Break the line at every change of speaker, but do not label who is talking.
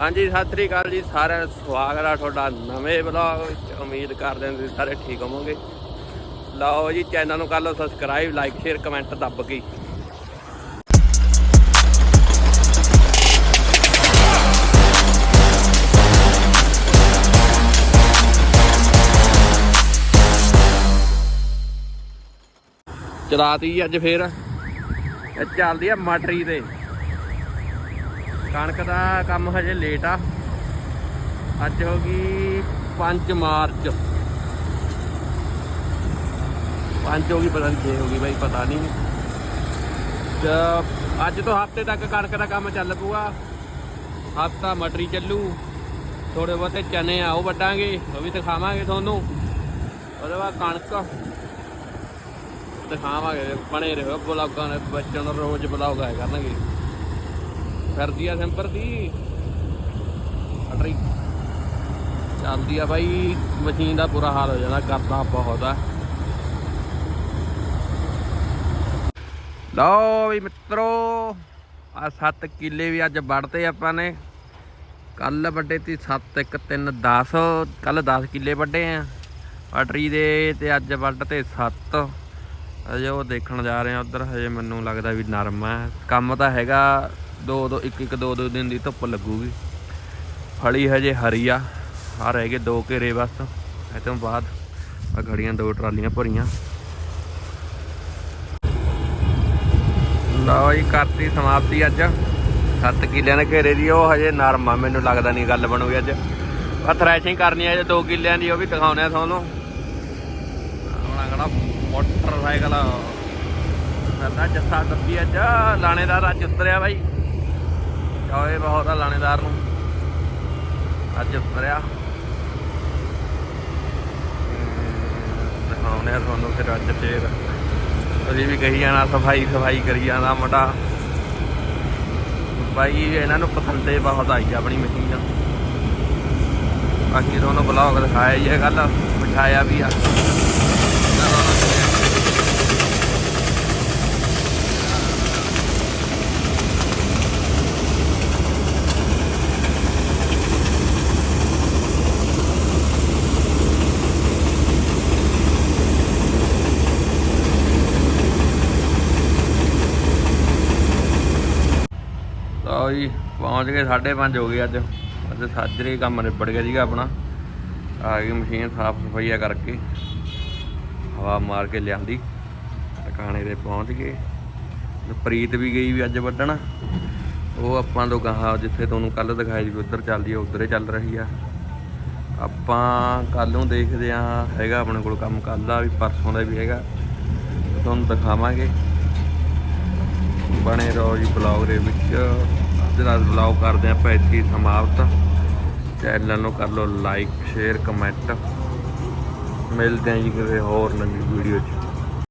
ਹਾਂਜੀ, ਸਤਿ ਸ੍ਰੀ ਅਕਾਲ ਜੀ, ਸਾਰਿਆਂ ਨੂੰ ਸਵਾਗਤ ਆ ਤੁਹਾਡਾ ਨਵੇਂ ਵਲੌਗ ਵਿੱਚ। ਉਮੀਦ ਕਰਦੇ ਹਾਂ ਤੁਸੀਂ ਸਾਰੇ ਠੀਕ ਹੋਵੋਗੇ। ਲਓ ਜੀ ਚੈਨਲ ਨੂੰ ਕਰ ਲਓ ਸਬਸਕ੍ਰਾਈਬ ਲਾਈਕ ਸ਼ੇਅਰ ਕਮੈਂਟ ਦੱਬ ਕੇ। ਚਲਾਤੀ ਅੱਜ ਫੇਰ। ਇਹ ਚੱਲਦੀ ਆ ਮਟਰੀ ਤੇ। ਕਣਕ ਦਾ ਕੰਮ ਹਜੇ ਲੇਟ ਆ। ਅੱਜ ਹੋ ਗਈ 5 ਮਾਰਚ। 5 ਹੋ ਗਈ, ਪਤਾ ਨਹੀਂ 6 ਹੋ ਗਈ ਬਾਈ, ਪਤਾ ਨਹੀਂ ਅੱਜ ਤੋਂ ਹਫ਼ਤੇ ਤੱਕ ਕਣਕ ਦਾ ਕੰਮ ਚੱਲ ਪੂਗਾ ਹਫਤਾ ਮਟਰੀ ਚੱਲੂ। ਥੋੜੇ ਬਹੁਤੇ ਚਨੇ ਆ, ਉਹ ਵੱਡਾਂਗੇ ਉਹ ਵੀ ਦਿਖਾਵਾਂਗੇ ਤੁਹਾਨੂੰ। ਉਹਦੇ ਬਾਅਦ ਕਣਕ ਦਿਖਾਵਾਂਗੇ, ਬਣੇ ਰਹੋ। ਬਲੌਗਾਂ ਦੇ ਬੱਚਿਆਂ ਨੂੰ ਰੋਜ਼ ਬਲੌਗ ਆਇਆ ਕਰਨਗੇ। ਫਿਰਦੀ ਆ ਸੈਂਪਰ ਦੀ। ਅਟਰੀ। ਚੱਲਦੀ ਆ ਬਾਈ। ਮਸ਼ੀਨ ਦਾ ਬੁਰਾ ਹਾਲ ਹੋ ਜਾਣਾ, ਕਰਦਾ ਬਹੁਤ ਆ। ਲਓ ਵੀ ਮਿੱਤਰੋ ਆ 7 ਕਿੱਲੇ ਵੀ ਅੱਜ ਵੜਦੇ ਆਪਾਂ ਨੇ। ਕੱਲ ਵੱਡੇ ਤੀ 7 1 3 10 ਕੱਲ 10 ਕਿੱਲੇ ਵੱਡੇ ਆ। ਪਟਰੀ ਦੇ ਤੇ ਅੱਜ ਵੱਢ ਤੇ 7 ਅਜੇ ਉਹ ਦੇਖਣ ਜਾ ਰਹੇ ਆ ਉਧਰ, ਹਜੇ ਮੈਨੂੰ ਲੱਗਦਾ ਵੀ ਨਰਮ ਆ। ਕੰਮ ਤਾਂ ਹੈਗਾ ਦੋ ਦੋ ਇੱਕ ਇੱਕ ਦੋ ਦੋ ਦਿਨ ਦੀ ਧੁੱਪ ਲੱਗੂਗੀ। ਫਲੀ ਹਜੇ ਹਰੀ ਆ। ਆ ਰਹਿ ਗਏ ਦੋ ਘੇਰੇ ਬਸ। ਇਹ ਤੋਂ ਬਾਅਦ ਆ ਘੜੀਆਂ ਦੋ ਟਰਾਲੀਆਂ ਭਰੀਆਂ। ਲਓ ਜੀ, ਕਰਤੀ ਸਮਾਪਤੀ ਅੱਜ। 7 ਕਿੱਲਿਆਂ ਦੇ ਘੇਰੇ ਦੀ, ਉਹ ਹਜੇ ਨਰਮ ਆ। ਮੈਨੂੰ ਲੱਗਦਾ ਨਹੀਂ ਗੱਲ ਬਣੂਗੀ ਅੱਜ। ਆ ਥ੍ਰੈਸ਼ਿੰਗ ਕਰਨੀ ਆ ਜੇ 2 ਕਿੱਲਿਆਂ ਦੀ, ਉਹ ਵੀ ਦਿਖਾਉਣੇ ਆ ਤੁਹਾਨੂੰ। ਹੁਣ ਅਗਲਾ ਮੋਟਰਸਾਈਕਲ ਸਾਡਾ ਜੱਸਾ ਦੱਬੀ ਅੱਜ। ਲਾਣੇਦਾਰ ਅੱਜ ਉਤਰਿਆ ਬਾਈ। ਓਏ ਬਹੁਤ ਆ ਲਾਣੇਦਾਰ ਨੂੰ। ਅੱਜ ਉਤਰਿਆ। ਹਮ, ਆ ਤੁਹਾਨੂੰ ਫਿਰ ਅੱਜ ਫੇਰ। ਅਸੀਂ ਵੀ ਕਹੀ ਜਾਣਾ ਸਫ਼ਾਈ ਸਫ਼ਾਈ ਕਰੀ ਜਾਣਾ ਮੁੰਡਾ। ਬਾਈ ਇਹਨਾਂ ਨੂੰ ਪਸੰਦੇ ਬਹੁਤ ਆਈ ਆ ਆਪਣੀ ਮਸ਼ੀਨ। ਬਾਕੀ ਤੁਹਾਨੂੰ ਬਲੌਗ ਦਿਖਾਇਆ ਹੀ ਇਹ ਕੱਲ ਬਿਠਾਇਆ ਵੀ ਆ। ਲਓ ਜੀ, ਪਹੁੰਚ ਗਏ 5:30 ਹੋ ਗਏ ਅੱਜ। ਅੱਜ ਸਾਜਰੇ ਕੰਮ ਨਿਬੜ ਗਿਆ ਸੀਗਾ ਆਪਣਾ। ਆ ਗਈ ਮਸ਼ੀਨ ਸਾਫ਼ ਸਫਾਈਆ ਕਰਕੇ, ਹਵਾ ਮਾਰ ਕੇ ਲਿਆਂਦੀ। ਟਿਕਾਣੇ ਤੇ ਪਹੁੰਚ ਗਏ। ਪ੍ਰੀਤ ਵੀ ਗਈ ਵੀ ਅੱਜ ਵੱਢਣ। ਉਹ ਆਪਾਂ ਤੋਂ ਗਾਹਾਂ ਜਿੱਥੇ ਤੁਹਾਨੂੰ ਕੱਲ ਦਿਖਾਈ ਸੀ ਉਧਰ ਚੱਲਦੀ ਆ, ਉਧਰ ਹੀ ਚੱਲ ਰਹੀ ਆ। ਆਪਾਂ ਕੱਲ ਨੂੰ ਦੇਖਦੇ ਆ, ਹੈਗਾ ਆਪਣੇ ਕੋਲ ਕੰਮ ਕੱਲ ਦਾ ਵੀ, ਪਰਸੋਂ ਦਾ ਵੀ ਹੈਗਾ। ਤੁਹਾਨੂੰ ਦਿਖਾਵਾਂਗੇ। ਬਣੇ ਰਹੋ ਜੀ ਬਲੌਗ ਦੇ ਵਿੱਚ। ਅੱਜ ਦਾ ਬਲੌਗ ਕਰਦੇ ਆਪਾਂ ਇੱਥੇ ਸਮਾਪਤ। ਚੈਨਲ ਨੂੰ ਕਰ ਲਓ ਲਾਈਕ ਸ਼ੇਅਰ ਕਮੈਂਟ ਮਿਲਦੇ ਹਾਂ ਜੀ ਕਿਸੇ ਹੋਰ ਨਵੀਂ ਵੀਡੀਓ 'ਚ।